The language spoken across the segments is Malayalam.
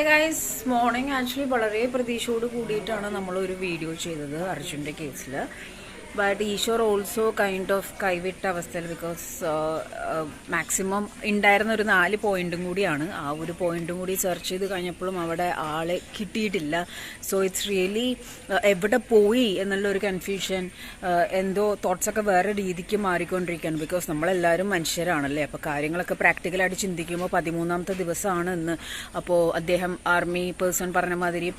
ഗൈസ് മോർണിംഗ് ആക്ച്വലി വളരെ പ്രതീക്ഷയോട് കൂടിയിട്ടാണ് നമ്മളൊരു വീഡിയോ ചെയ്തത് അർജുന്റെ കേസിൽ but Eshwar also kind of കൈവിട്ട അവസ്ഥയിൽ ബിക്കോസ് മാക്സിമം ഉണ്ടായിരുന്ന ഒരു നാല് പോയിന്റും കൂടിയാണ്. ആ ഒരു പോയിന്റും കൂടി സെർച്ച് ചെയ്ത് കഴിഞ്ഞപ്പോഴും അവിടെ ആളെ കിട്ടിയിട്ടില്ല. സോ ഇറ്റ്സ് റിയലി എവിടെ പോയി എന്നുള്ള ഒരു കൺഫ്യൂഷൻ എന്തോ തോട്ട്സൊക്കെ വേറെ രീതിക്ക് മാറിക്കൊണ്ടിരിക്കുകയാണ്. ബിക്കോസ് നമ്മളെല്ലാവരും മനുഷ്യരാണല്ലേ? അപ്പോൾ കാര്യങ്ങളൊക്കെ പ്രാക്ടിക്കലായിട്ട് ചിന്തിക്കുമ്പോൾ പതിമൂന്നാമത്തെ ദിവസമാണ് ഇന്ന്. അപ്പോൾ അദ്ദേഹം ആർമി പേഴ്സൺ പറഞ്ഞ മാതിരി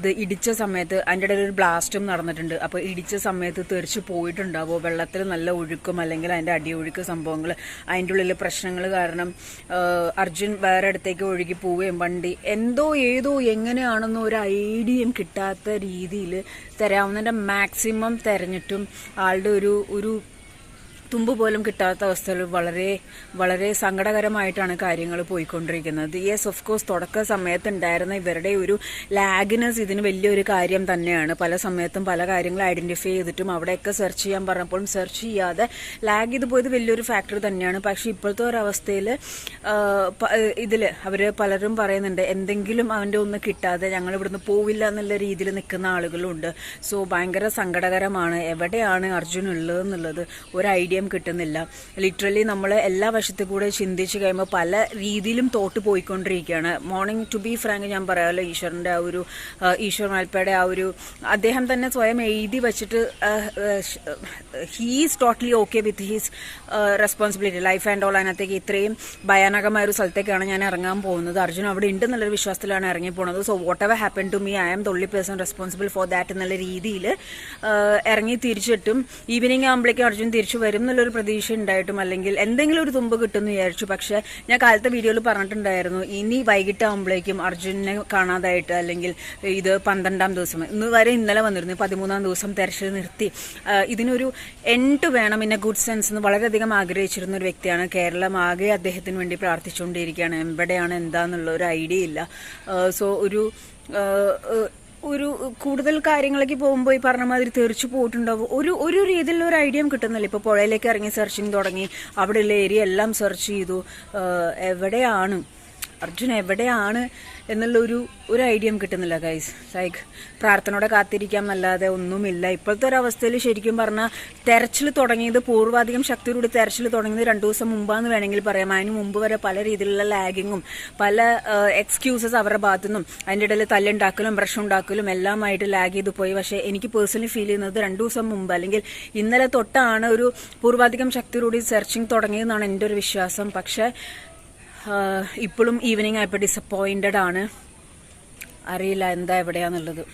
ഇത് ഇടിച്ച സമയത്ത് അതിന്റെ ഇടയിൽ ഒരു ബ്ലാസ്റ്റും നടന്നിട്ടുണ്ട്. അപ്പോൾ ഇടിച്ച സമയത്ത് തെറിച്ച് പോയിട്ടുണ്ടാവോ? വെള്ളത്തിൽ നല്ല ഒഴുക്കും അല്ലെങ്കിൽ അതിന്റെ അടിയൊഴുക്ക് സംഭവങ്ങൾ അതിന്റെ ഉള്ളിൽ പ്രശ്നങ്ങൾ കാരണം അർജുൻ വേറെ അടുത്തേക്ക് ഒഴുകി പോവുകയും വണ്ടി എന്തോ ഏതോ എങ്ങനെയാണെന്നോ ഒരു ഐഡിയയും കിട്ടാത്ത രീതിയിൽ തരാവുന്നതിന്റെ മാക്സിമം തെരഞ്ഞിട്ടും ആളുടെ ഒരു ഒരു തുമ്പ് പോലും കിട്ടാത്ത അവസ്ഥയിൽ വളരെ വളരെ സങ്കടകരമായിട്ടാണ് കാര്യങ്ങൾ പോയിക്കൊണ്ടിരിക്കുന്നത്. യെസ് ഓഫ് കോഴ്സ് തുടക്ക സമയത്ത് ഉണ്ടായിരുന്ന ഇവരുടെ ഒരു ലാഗിനസ് ഇതിന് വലിയൊരു കാര്യം തന്നെയാണ്. പല സമയത്തും പല കാര്യങ്ങൾ ഐഡന്റിഫൈ ചെയ്തിട്ടും അവിടെയൊക്കെ സെർച്ച് ചെയ്യാൻ പറഞ്ഞപ്പോഴും സെർച്ച് ചെയ്യാതെ ലാഗ് ചെയ്ത് പോയത് വലിയൊരു ഫാക്ടർ തന്നെയാണ്. പക്ഷെ ഇപ്പോഴത്തെ ഒരവസ്ഥയിൽ ഇതിൽ അവർ പലരും പറയുന്നുണ്ട് എന്തെങ്കിലും അവന്റെ ഒന്ന് കിട്ടാതെ ഞങ്ങൾ ഇവിടുന്ന് പോവില്ല എന്നുള്ള രീതിയിൽ നിൽക്കുന്ന ആളുകളുണ്ട്. സോ ഭയങ്കര സങ്കടകരമാണ്. എവിടെയാണ് അർജുൻ ഉള്ളത് എന്നുള്ളത് ഒരു ഐഡിയയും കിട്ടുന്നില്ല. ലിറ്ററലി നമ്മൾ എല്ലാ വശത്തു കൂടെ ചിന്തിച്ച് കഴിയുമ്പോൾ പല രീതിയിലും തോട്ട് പോയിക്കൊണ്ടിരിക്കുകയാണ്. മോർണിംഗ് ടു ബി ഫ്രാങ്ക് ഞാൻ പറയാമല്ലോ ഈശ്വറിന്റെ ആ ഒരു ഈശ്വർ മാൽപ്പയുടെ ആ ഒരു അദ്ദേഹം തന്നെ സ്വയം എഴുതി വെച്ചിട്ട് he's totally okay with his responsibility life and all അതിനകത്തേക്ക് ഇത്രയും ഭയാനകമായ ഒരു സ്ഥലത്തേക്കാണ് ഞാൻ ഇറങ്ങാൻ പോകുന്നത്. അർജുൻ അവിടെ ഉണ്ടെന്നുള്ളൊരു വിശ്വാസത്തിലാണ് ഇറങ്ങി പോകുന്നത് so whatever happen to me I am the person responsible for that എന്നുള്ള രീതിയിൽ ഇറങ്ങി തിരിച്ചിട്ടും ഈവനിങ് ആകുമ്പോഴേക്കും അർജുൻ തിരിച്ചു വരും എന്നുള്ളൊരു പ്രതീക്ഷ ഉണ്ടായിട്ടും അല്ലെങ്കിൽ എന്തെങ്കിലും ഒരു തുമ്പ് കിട്ടുമെന്ന് വിചാരിച്ചു. പക്ഷേ ഞാൻ കാലത്തെ വീഡിയോയിൽ പറഞ്ഞിട്ടുണ്ടായിരുന്നു ഇനി വൈകിട്ടാകുമ്പോഴേക്കും അർജുനെ കാണാതായിട്ട് അല്ലെങ്കിൽ ഇത് പന്ത്രണ്ടാം ദിവസം ഇന്ന് വരെ ഇന്നലെ വന്നിരുന്നു പതിമൂന്നാം ദിവസം തെരച്ചിൽ നിർത്തി. ഇതിനൊരു എൻഡ് വേണം ഇന്ന ഗുഡ് സെൻസ് എന്ന് വളരെയധികം ആഗ്രഹിച്ചിരുന്ന ഒരു വ്യക്തിയാണ്. കേരളം ആകെ അദ്ദേഹത്തിന് വേണ്ടി പ്രാർത്ഥിച്ചുകൊണ്ടിരിക്കുകയാണ്. എവിടെയാണ് എന്താന്നുള്ള ഒരു ഐഡിയ ഇല്ല. സോ ഒരു കൂടുതൽ കാര്യങ്ങളൊക്കെ പോകുമ്പോൾ ഈ പറഞ്ഞ മാതിരി തെറിച്ചു പോയിട്ടുണ്ടാവും. ഒരു ഒരു രീതിയിലുള്ള ഒരു ഐഡിയയും കിട്ടുന്നില്ല. ഇപ്പോൾ പുഴയിലേക്ക് ഇറങ്ങി സെർച്ചിങ് തുടങ്ങി. അവിടെയുള്ള ഏരിയ എല്ലാം സെർച്ച് ചെയ്തു. എവിടെയാണ് അർജുൻ എവിടെയാണ് എന്നുള്ള ഒരു ഒരു ഐഡിയയും കിട്ടുന്നില്ല ഗൈസ് ലൈക്ക് പ്രാർത്ഥനയോടെ കാത്തിരിക്കാം എന്നല്ലാതെ ഒന്നുമില്ല. ഇപ്പോഴത്തെ ഒരു അവസ്ഥയിൽ ശരിക്കും പറഞ്ഞാൽ തെരച്ചിൽ തുടങ്ങിയത് പൂർവാധികം ശക്തിയോട് തെരച്ചിൽ തുടങ്ങിയത് രണ്ടു ദിവസം മുമ്പാന്ന് വേണമെങ്കിൽ പറയാം. അതിന് മുമ്പ് വരെ പല രീതിയിലുള്ള ലാഗിങ്ങും പല എക്സ്ക്യൂസസ് അവരുടെ ഭാഗത്തു നിന്നും അതിന്റെ ഇടയിൽ തല്ലുണ്ടാക്കലും പ്രശ്നം ഉണ്ടാക്കലും എല്ലാമായിട്ട് ലാഗ് ചെയ്ത് പോയി. പക്ഷേ എനിക്ക് പേഴ്സണലി ഫീൽ ചെയ്യുന്നത് രണ്ടു ദിവസം മുമ്പ് അല്ലെങ്കിൽ ഇന്നലെ തൊട്ടാണ് ഒരു പൂർവാധികം ശക്തിയോട് സെർച്ചിങ് തുടങ്ങിയതെന്നാണ് എന്റെ ഒരു വിശ്വാസം. പക്ഷേ ഇപ്പോഴും ഈവനിങ് ആയപ്പോൾ ഡിസപ്പോയിന്റഡ് ആണ്. അറിയില്ല എന്താ എവിടെയാന്നുള്ളത്.